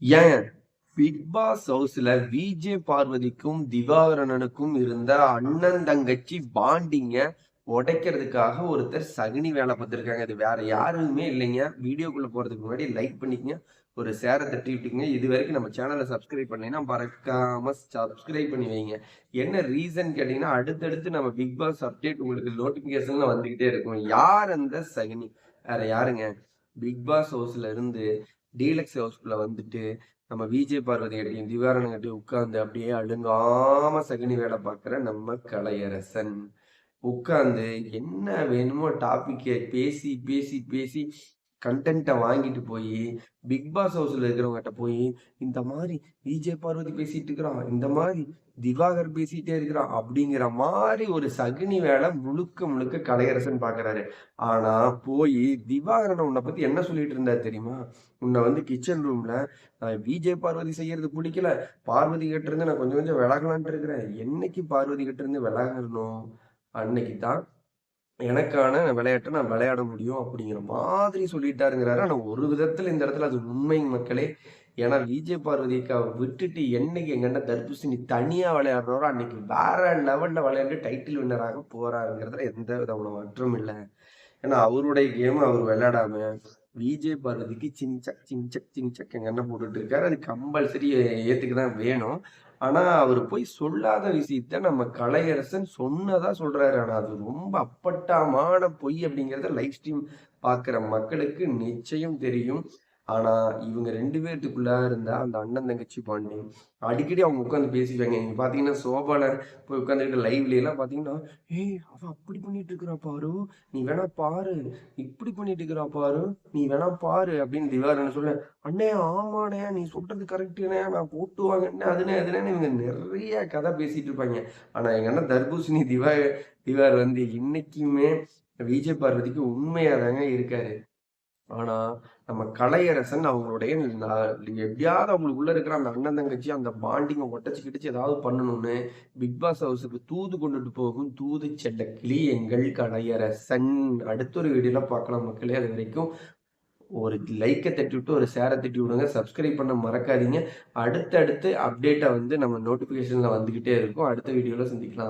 ஏன்? Bigg Boss ஹவுஸ்ல VJ பார்வதிக்கும் திவாகரனுக்கும் இருந்த அண்ணன் தங்கச்சி பாண்டிங்க உடைக்கிறதுக்காக ஒருத்தர் சகுனி வேலை பார்த்துருக்காங்க. இது வேற யாருமே இல்லைங்க. வீடியோக்குள்ள போறதுக்கு முன்னாடி லைக் பண்ணிக்கங்க. ஒரு சேரை தட்டி விட்டுங்க இது வரைக்கும் நம்ம சேனலை சப்ஸ்கிரைப் பண்ணீங்கன்னா மறக்காம சப்ஸ்கிரைப் பண்ணி வைங்க. என்ன ரீசன் கேட்டீங்கன்னா அடுத்தடுத்து நம்ம பிக் பாஸ் அப்டேட் உங்களுக்கு நோட்டிபிகேஷன்ல வந்துகிட்டே இருக்கும். யார் அந்த சகுனி? வேற யாருங்க? பிக் பாஸ் ஹவுஸ்ல இருந்து டீலக்ஸ் ஹவுஸ்ல வந்துட்டு நம்ம விஜய் பார்வதி கட்டியும் திவாரணம் கட்டி உட்காந்து அப்படியே அழுங்காம சகுனி வேலை பார்க்குற நம்ம கலையரசன். உட்கார்ந்து என்ன வேணுமோ டாபிக்கை பேசி பேசி பேசி கண்டென்ட்டை வாங்கிட்டு போய் பிக் பாஸ் ஹவுஸில் இருக்கிறவங்ககிட்ட போய் இந்த மாதிரி விஜய் பார்வதி பேசிட்டு இருக்கிறான் இந்த மாதிரி திவாகர் பேசிட்டே இருக்கிறான் அப்படிங்கிற மாதிரி ஒரு சகுனி வேலை முழுக்க முழுக்க கலையரசன் பார்க்குறாரு ஆனால் போய் திவாகரனை உன்னை பற்றி என்ன சொல்லிட்டு இருந்தார் தெரியுமா? உன்னை வந்து கிச்சன் ரூமில் விஜய் பார்வதி செய்யறது பிடிக்கல. பார்வதி கிட்ட இருந்து நான் கொஞ்சம் கொஞ்சம் விலகலான்ட்டு இருக்கிறேன். என்னைக்கு பார்வதி கிட்ட இருந்து விலகணும்? அன்னைக்கு தான் எனக்கான விளையாட்டை நான் விளையாட முடியும் அப்படிங்கிற மாதிரி சொல்லிட்டாருங்கிறாரு ஆனால் ஒரு விதத்தில் இந்த இடத்துல அது உண்மை மக்களே. ஏன்னா விஜய் பார்வதிக்கு விட்டுட்டு என்னைக்கு எங்கன்னா தர்பூசணி தனியாக விளையாடுறாரோ அன்னைக்கு வேற லெவலில் விளையாண்டு டைட்டில் வின்னராக போறாருங்கிறதுல எந்த விதமான மாற்றம் இல்லை. ஏன்னா அவருடைய கேம் அவர் விளையாடாம விஜய் பார்வதிக்கு சிங்சக் சிங்சக் சிங்சக் எங்க அண்ணன் போட்டுட்டு இருக்காரு. அது கம்பல்சரி ஏத்துக்கு தான் வேணும். ஆனா அவர் போய் சொல்லாத விஷயத்த நம்ம கலையரசன் சொன்னதா சொல்றாரு. ஆனா அது ரொம்ப அப்பட்டமான பொய் அப்படிங்கறத லைவ் ஸ்ட்ரீம் பாக்குற மக்களுக்கு நிச்சயம் தெரியும். ஆனா இவங்க ரெண்டு பேர்த்துக்குள்ள இருந்த அந்த அண்ணன் தங்கச்சி பாண்டி அடிக்கடி அவங்க உட்காந்து பேசிக்குவாங்க நீங்க பாத்தீங்கன்னா சோபால போய் உட்காந்துருக்க லைவ்ல எல்லாம் பாத்தீங்கன்னா ஏய் அவ அப்படி பண்ணிட்டு இருக்கிறா பாரு. நீ வேணா பாரு. இப்படி பண்ணிட்டு இருக்கிறா பாரு. நீ வேணா பாரு. அப்படின்னு திவாரன் சொல்ல அண்ணே ஆமாண்ணே நீ சொல்றது கரெக்டுண்ணே நான் போட்டு வாங்கண்ணே அதுனே அதுனே இவங்க நிறைய கதை பேசிட்டு இருப்பாங்க. ஆனா எங்க அண்ணன் தர்பூசணி திவா திவார் வந்து இன்னைக்குமே விஜய் பார்வதிக்கு உண்மையா தாங்க இருக்காரு. ஆனா நம்ம கலையரசன் அவங்களுடைய ந- எப்படியாவது அவங்களுக்குள்ள இருக்கிற அந்த அண்ணன் தங்கச்சி அந்த பாண்டிங்க ஒட்டச்சு கிட்டச்சு ஏதாவது பண்ணணும்னு பிக் பாஸ் ஹவுஸுக்கு தூது கொண்டுட்டு போகும் தூது செல்ல கிளி எங்கள் கலையரசன். அடுத்த ஒரு வீடியோல பார்க்கலாம் மக்களே. அது வரைக்கும் ஒரு லைக்கை தட்டி விட்டு ஒரு ஷேரை தட்டி விடுங்க. சப்ஸ்கிரைப் பண்ண மறக்காதீங்க. அடுத்தடுத்து அப்டேட்டை வந்து நம்ம நோட்டிஃபிகேஷனில் வந்துகிட்டே இருக்கும். அடுத்த வீடியோல சந்திக்கலாம்.